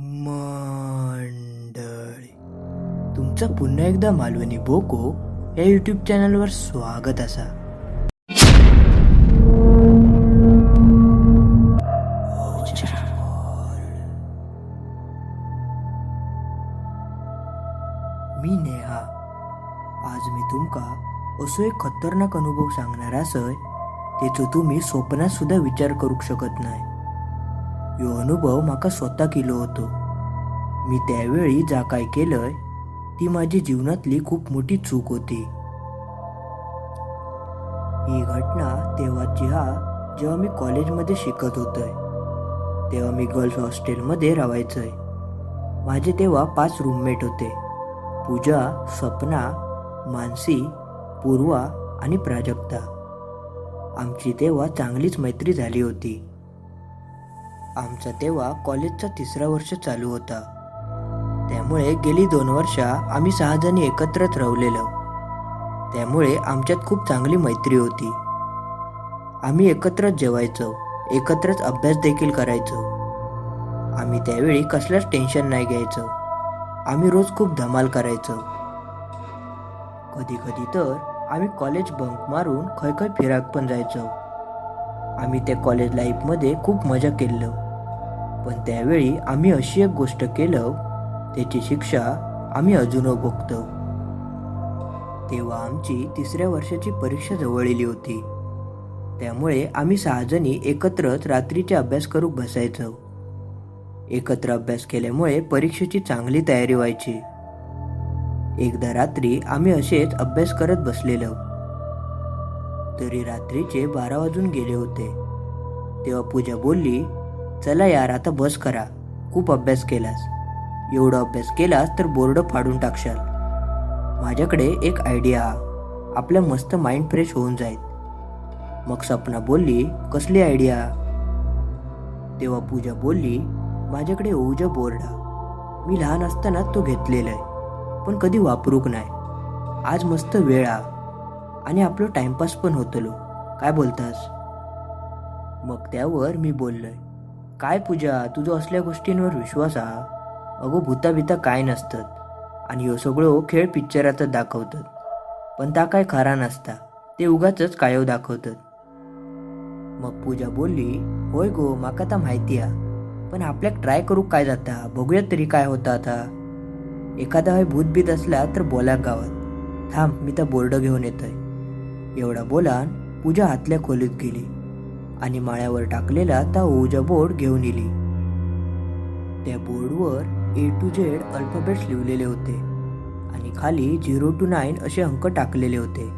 मंडळी. तुमचं पुन्हा एकदा मालवणी बोको या यूट्यूब चॅनलवर स्वागत असा. मी नेहा. आज मी तुमका असो एक खतरनाक अनुभव सांगणार असय तेचो तुम्ही स्वप्नात सुद्धा विचार करू शकत नाही ह्यो अनुभव म्हाका स्वतः केलो होतो. मी त्यावेळी जा काय केलंय ती माझी जीवनातली खूप मोठी चूक होती. ही घटना तेव्हाची हा जेव्हा मी कॉलेजमध्ये शिकत होतोय तेव्हा मी गर्ल्स हॉस्टेलमध्ये राहायचंय. माझे तेव्हा पाच रूममेट होते. पूजा सपना मानसी पूर्वा आणि प्राजक्ता. आमची तेव्हा चांगलीच मैत्री झाली होती. आमचा तेव्हा कॉलेजचा तिसरा वर्ष चालू होता. त्यामुळे गेली दोन वर्ष आम्ही सहाजणी एकत्रच राहिलेलो. त्यामुळे आमच्यात खूप चांगली मैत्री होती. आम्ही एकत्रच जेवायचो एकत्रच अभ्यास देखील करायचो. आम्ही त्यावेळी कसलंच टेन्शन नाही घ्यायचो. आम्ही रोज खूप धमाल करायचो. कधी कधी तर आम्ही कॉलेज बंक मारून खय खय फिराक पण जायचो. आम्ही त्या कॉलेज लाईफमध्ये खूप मजा केलं पण त्यावेळी आम्ही अशी एक गोष्ट केलं त्याची शिक्षा आम्ही अजून भोगतो. तेव्हा आमची तिसऱ्या वर्षाची परीक्षा जवळली होती. त्यामुळे आम्ही सहाजणी एकत्रच रात्रीचे अभ्यास करू बसायचो. एकत्र अभ्यास केल्यामुळे परीक्षेची चांगली तयारी व्हायची. एकदा रात्री आम्ही असेच अभ्यास करत बसलेलो. तरी रात्रीचे बारा वाजून गेले होते. तेव्हा पूजा बोलली चला यार आता बस करा. खूप अभ्यास केलास. एवढा अभ्यास केलास तर बोर्ड फाडून टाकशाल. माझ्याकडे एक आयडिया आपलं मस्त माइंड फ्रेश होऊन जाईल. मग सपना बोलली कसली आयडिया तेव्हा पूजा बोलली माझ्याकडे ओजा बोर्ड. मी लहान असताना तो घेतलेला आहे पण कधी वापरूक नाही. आज मस्त वेळ आ. आणि आपलं टाइमपास पण होतलो. काय बोलतास? मग त्यावर मी बोललोय काय पूजा? तुझं असल्या गोष्टींवर विश्वास हा अगो भूता बिता काय नसतात. आणि ह्यो सगळं खेळ पिक्चरातच दाखवतात. पण ता काय खरा नसता. ते उगाच कायव दाखवतात. मग पूजा बोलली होय गो माका ता माहिती हा पण आपल्याक ट्राय करू काय जाता? बघूया तरी काय होता आता. एखादा हय भूत बीत असला तर बोला गावात. थांब मी तर बोर्ड घेऊन येतोय. एवढा बोलान पूजा आतल्या खोलीत गेली. आणि माळ्यावर टाकलेला ता ओजा बोर्ड घेऊन येली त्या बोर्डवर ए टू झेड अल्फाबेट्स लिहिलेले होते आणि खाली झिरो टू नाईन असे अंक टाकलेले होते.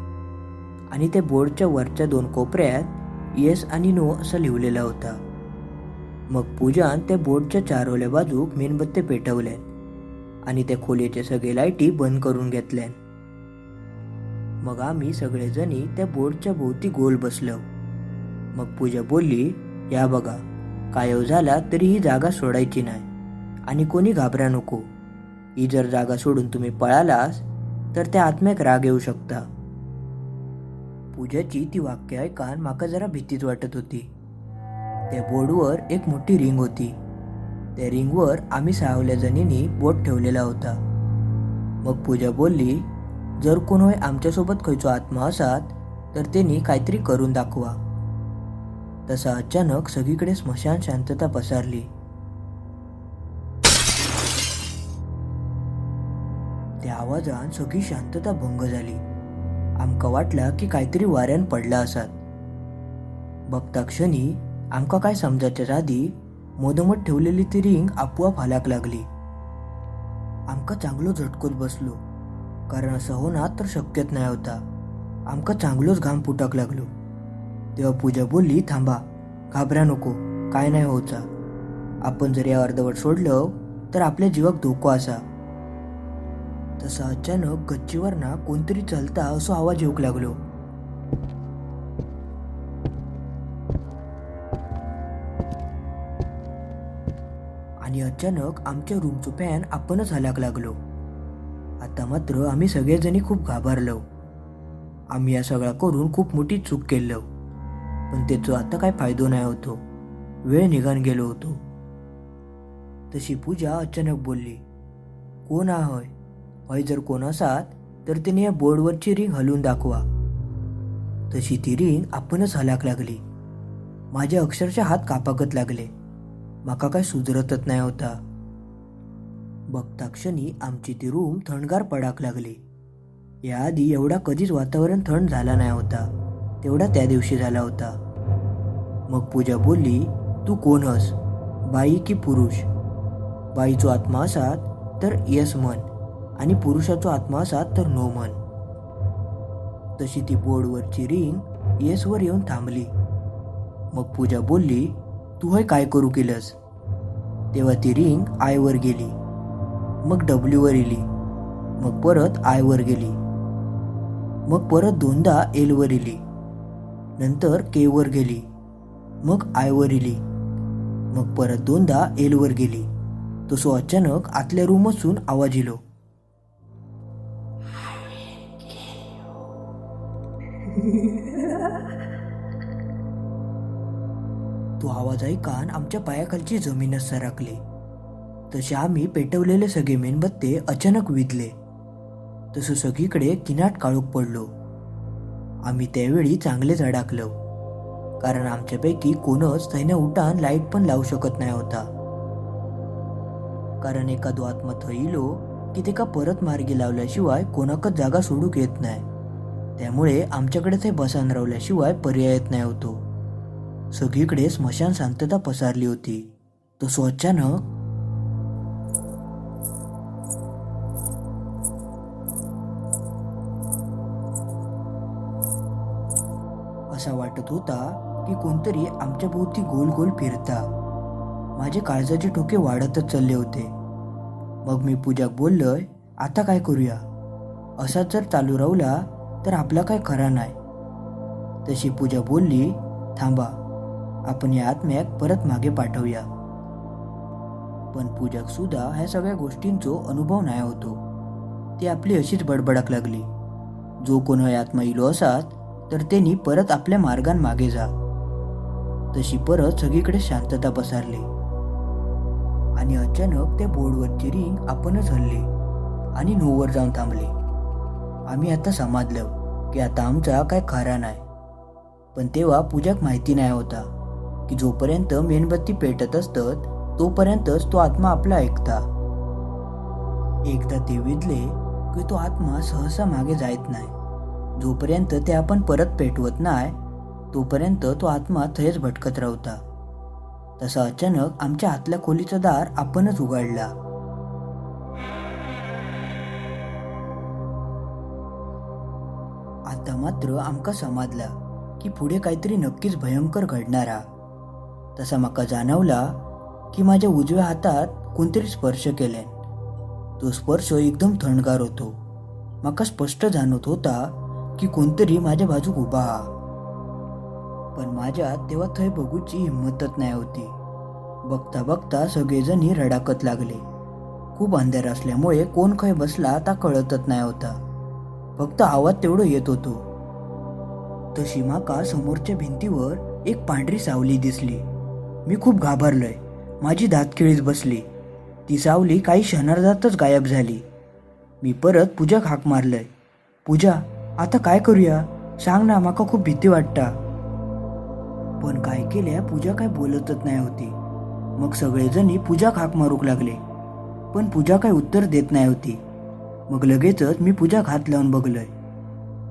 आणि त्या बोर्डच्या वरच्या दोन कोपऱ्यात येस आणि नो असं लिहिलेला होता. मग पूजान त्या बोर्डच्या चारवल्या बाजूक मेणबत्ते पेटवल्या आणि त्या खोलीचे सगळे लाईटी बंद करून घेतल्या. मग आम्ही सगळेजणी त्या बोर्डच्या भोवती गोल बसलो. मग पूजा बोलली या बघा कायव झाला तरी ही जागा सोडायची नाही आणि कोणी घाबरा नको. ही जर जागा सोडून तुम्ही पळालास तर त्या आत्म्याक राग येऊ शकता. पूजाची ती वाक्य ऐकान माका जरा भीतीच वाटत होती. त्या बोर्डवर एक मोठी रिंग होती. त्या रिंगवर आम्ही सावल्या जणींनी बोट ठेवलेला होता. मग पूजा बोलली जर कोण होय आमच्यासोबत खयचो आत्मा असात तर त्यांनी काहीतरी करून दाखवा. तसा अचानक सगळीकडे स्मशान शांतता पसरली. त्या आवाजान सगळी शांतता भंग झाली. आमका वाटला की काहीतरी वाऱ्यान पडला असात. बघता क्षणी आमका काय समजाच्या आधी मोदमत ठेवलेली ती रिंग आपोआप हालाक लागली. आमका चांगलो झटकोत बसलो. कारण असं होणार तर शक्यच नाही होता. आमका चांगलोच घाम फुटाक लागलो. तेव्हा पूजा बोलली थांबा घाबरा नको काय नाही होचा आपण जर या अर्धवट सोडलं तर आपल्या जीवाक धोको असा तसा अचानक गच्चीवर ना कोणतरी चलता असो आवाज येऊक लागलो. आणि अचानक आमच्या रूमचो फॅन आपणच हलाक लागलो. आता मात्र आम्ही सगळेजणी खूप घाबरलो. आम्ही या सगळा करून खूप मोठी चूक केलो पण त्याचो आता काय फायदो नाही होतो. वेळ निघान गेलो होतो. तशी पूजा अचानक बोलली कोण आहोय होय? जर कोण असात तर तिने या बोर्डवरची रिंग हलवून दाखवा. तशी ती रिंग आपणच हलाक लागली. माझे अक्षरशः हात कापाकत लागले. माका काय सुधरतच नाही होता. बघता क्षणी आमची ती रूम थंडगार पडाक लागली. याआधी एवढा कधीच वातावरण थंड झाला नाही होता. तेवढा त्या दिवशी झाला होता. मग पूजा बोलली तू कोण हस? बाई की पुरुष? बाईचो आत्मा असात तर यस म्हण आणि पुरुषाचो आत्मा असात तर नो म्हण. तशी ती बोर्डवरची रिंग येसवर येऊन थांबली. मग पूजा बोलली तू हे काय करू केलंस? तेव्हा ती रिंग आयवर गेली. मग डब्ल्यूवर इली मग परत आयवर गेली. मग परत दोनदा एलवर इली नंतर केवर गेली. मग आयवर इली. मग परत दोनदा एलवर गेली. तसो अचानक आतल्या रूमसून आवाज इलो. तो आवाज ऐकान आमच्या पायाखालची जमीनच सरकली. तसे आम्ही पेटवलेले सगळे मेणबत्ते अचानक विदले तसं सगळीकडे किनाट काळोख पडलो. आम्ही त्यावेळी चांगलेच अडाकलो. कारण आमच्यापैकी कोणच थैने उठान लाइट पण लावू शकत नाही होता. कारण एखादो आत्मा थैलो की ते का परत मार्गी लावल्याशिवाय कोणाकच जागा सोडूक येत नाही. त्यामुळे आमच्याकडे ते बसान रावल्याशिवाय येत नाही होतो. सगळीकडे स्मशान शांतता पसरली होती. तो स्वच्छानं असा वाटत होता की कोणतरी आमच्या भोवती गोल गोल फिरता. माझे काळजाचे ठोके वाढतच चालले होते. मग मी पूजाक बोललोय आता काय करूया? असा जर चालू राहिला तर आपला काय खरा नाही तशी पूजा बोलली थांबा आपण या आत्म्याक परत मागे पाठवूया. पण पूजाक सुद्धा ह्या सगळ्या गोष्टींचो अनुभव नाही होतो. ती आपली अशीच बडबडाक लागली. जो कोण आत्मा इलो असात तर त्यांनी परत आपल्या मार्गान मागे जा. तशी परत सगळीकडे शांतता पसरली. आणि अचानक त्या बोर्डवरची रिंग आपणच हल्ली आणि नोवर जाऊन थांबली. आम्ही आता समाजलो की आता आमचा काय खरा नाही. पण तेव्हा पूजाक माहिती नाही होता की जोपर्यंत मेणबत्ती पेटत असतात तोपर्यंतच तो आत्मा आपला ऐकता. एकदा ते विजले की तो आत्मा सहसा मागे जायत नाही. जोपर्यंत ते आपण परत पेटवत नाही तोपर्यंत तो आत्मा थंयच भटकत राहता. तसा अचानक आमच्या आतल्या खोलीचा दार आपणच उघडला. आता मात्र आमका समजला की पुढे काहीतरी नक्कीच भयंकर घडणारा. तसा माका जाणवला की माझ्या उजव्या हातात कोणतरी स्पर्श केले. तो स्पर्श एकदम थंडगार होतो. माका स्पष्ट जाणवत होता की कोणतरी माझ्या बाजूक उभा पण माझ्यात तेव्हा थंय बघूची हिंमतच नाही होती. बघता बघता सगळेजणी रडाकत लागले. खूप अंधार असल्यामुळे कोण खय बसला ता कळतच नाही होता. फक्त आवाज तेवढं येत होतो. तशी माका समोरच्या भिंतीवर एक पांढरी सावली दिसली. मी खूप घाबरलोय. माझी दातखिळीच बसली. ती सावली काही क्षणार्धातच गायब झाली. मी परत पूजाक हाक मारलंय. पूजा आता काय करूया? सांग ना माका खूप भीती वाटता. पण काय केल्या पूजा काय बोलतच नाही होती. मग सगळेजणी पूजाक खाक मारूक लागले. पण पूजा काय उत्तर देत नाही होती. मग लगेचच मी पूजाक हात लावून बघलोय.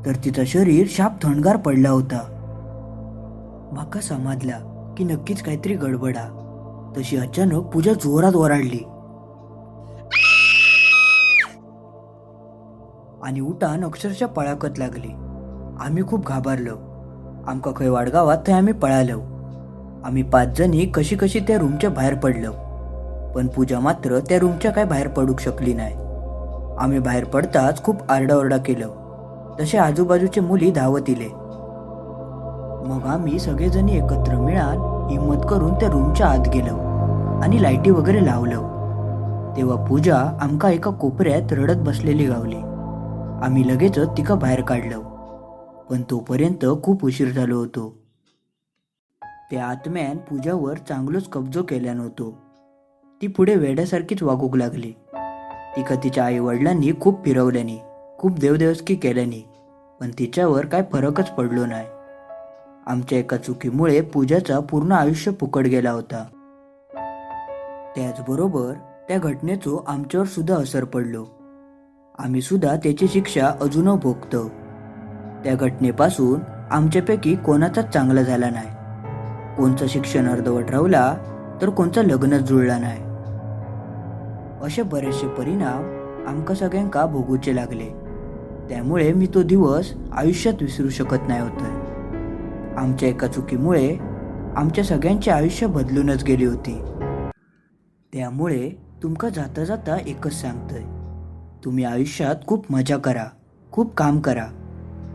तर तिचं शरीर शाप थंडगार पडला होता. माका समजला की नक्कीच काहीतरी गडबडा. तशी अचानक पूजा जोरात ओरडली. आणि उठान अक्षरशः पळाकत लागली. आम्ही खूप घाबरलो. आमका खंय वाडगावात थंय आम्ही पळालो. आम्ही पाच जणी कशी कशी त्या रूमच्या बाहेर पडलो. पण पूजा मात्र त्या रूमच्या काय बाहेर पडूक शकली नाही. आम्ही बाहेर पडताच खूप आरडाओरडा केलं. तसे आजूबाजूचे मुली धावत इले. मग आम्ही सगळेजणी एकत्र मिळान हिंमत करून त्या रूमच्या आत गेलो आणि लाईटी वगैरे लावलं. तेव्हा पूजा आमका एका कोपऱ्यात रडत बसलेली गावली. आम्ही लगेचच तिका बाहेर काढलं. पण तोपर्यंत खूप उशीर झालो होतो. त्या आत्म्यान पूजावर चांगलोच कब्जो केल्यान होतो ती पुढे वेड्यासारखीच वागूक लागली. तिका तिच्या आई वडिलांनी खूप फिरवल्यानी खूप देवदेवस्की केल्यानी पण तिच्यावर काय फरकच पडलो नाही. आमच्या एका चुकीमुळे पूजाचा पूर्ण आयुष्य फुकट गेला होता. त्याचबरोबर त्या घटनेचो आमच्यावर सुद्धा असर पडलो. आम्ही सुद्धा त्याची शिक्षा अजून भोगतो. त्या घटनेपासून आमच्यापैकी कोणाचाच चांगला झाला नाही. कोणचं शिक्षण अर्धवट राहिला तर कोणचं लग्नच जुळला नाही. असे बरेचसे परिणाम आमका सगळ्यांका भोगूचे लागले. त्यामुळे मी तो दिवस आयुष्यात विसरू शकत नाही होतोय आमच्या एका चुकीमुळे आमच्या सगळ्यांचे आयुष्य बदलूनच गेली होती. त्यामुळे तुमका जाता जाता एकच सांगतोय. तुम्ही आयुष्यात खूप मजा करा खूप काम करा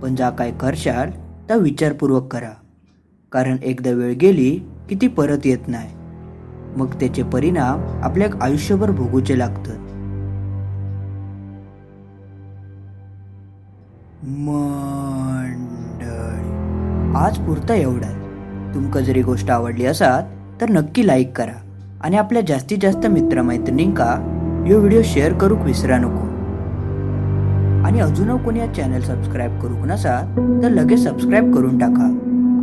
पण जा काय करशाल तर विचारपूर्वक करा. कारण एकदा वेळ गेली की ती परत येत नाही. मग त्याचे परिणाम आपल्या आयुष्यभर भोगूचे लागतात. मंडळी आज पुरता एवढा. तुमका जरी गोष्ट आवडली असात तर नक्की लाईक करा. आणि आपल्या जास्तीत जास्त मित्रमैत्रिणींका यो व्हिडिओ शेअर करूक विसरा नको. आणि अजून कोणी या चॅनल सबस्क्राईब करूक नसा तर लगेच सबस्क्राईब करून टाका.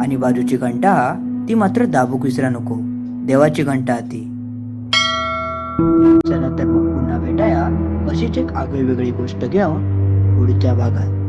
आणि बाजूची घंटा ती मात्र दाबूक विसरा नको. देवाची घंटा ती. चला तर मग पुन्हा भेटाया अशीच एक आगळी वेगळी गोष्ट घेऊन पुढच्या भागात.